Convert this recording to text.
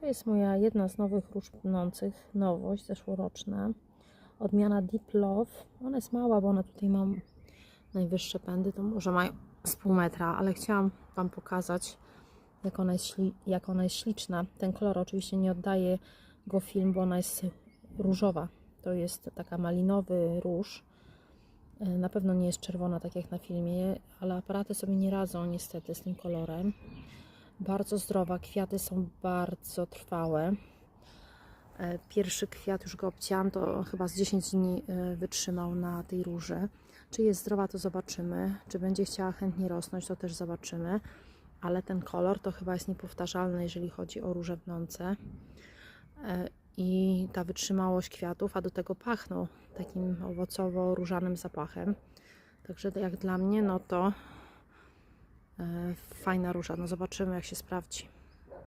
To jest moja jedna z nowych róż pnących, nowość zeszłoroczna. Odmiana Deep Love. Ona jest mała, bo ona tutaj mam najwyższe pędy, to może mają z pół metra, ale chciałam Wam pokazać, jak ona, jest jak ona jest śliczna. Ten kolor oczywiście nie oddaje go film, bo ona jest różowa. To jest taka malinowy róż. E, Na pewno nie jest czerwona, tak jak na filmie, ale aparaty sobie nie radzą niestety z tym kolorem. Bardzo zdrowa, kwiaty są bardzo trwałe. E, Pierwszy kwiat już go obcięłam, to chyba z 10 dni e, wytrzymał na tej róży. Czy jest zdrowa, to zobaczymy. Czy będzie chciała chętnie rosnąć, to też zobaczymy. Ale ten kolor to chyba jest niepowtarzalny, jeżeli chodzi o róże pnące. E, I ta wytrzymałość kwiatów, a do tego pachną takim owocowo-różanym zapachem. Także jak dla mnie, no to fajna róża. No zobaczymy, jak się sprawdzi.